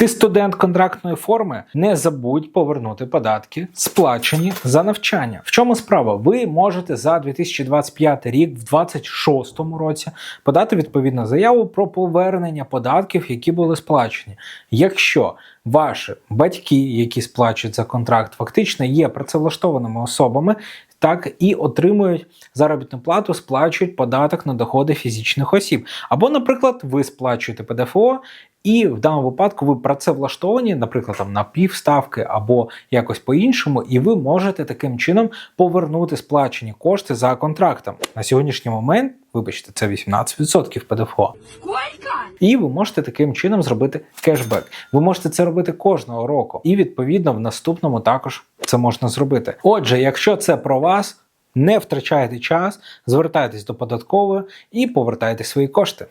Ти студент контрактної форми, не забудь повернути податки, сплачені за навчання. В чому справа? Ви можете за 2025 рік, в 2026 році, подати відповідну заяву про повернення податків, які були сплачені. Якщо ваші батьки, які сплачують за контракт, фактично є працевлаштованими особами, так і отримують заробітну плату, сплачують податок на доходи фізичних осіб. Або, наприклад, ви сплачуєте ПДФО, і в даному випадку ви працевлаштовані, наприклад, там на півставки або якось по-іншому, і ви можете таким чином повернути сплачені кошти за контрактом. На сьогоднішній момент, вибачте, це 18% ПДФО. Сколько? І ви можете таким чином зробити кешбек. Ви можете це робити кожного року, і відповідно в наступному також це можна зробити. Отже, якщо це про вас, не втрачайте час, звертайтесь до податкової і повертайте свої кошти.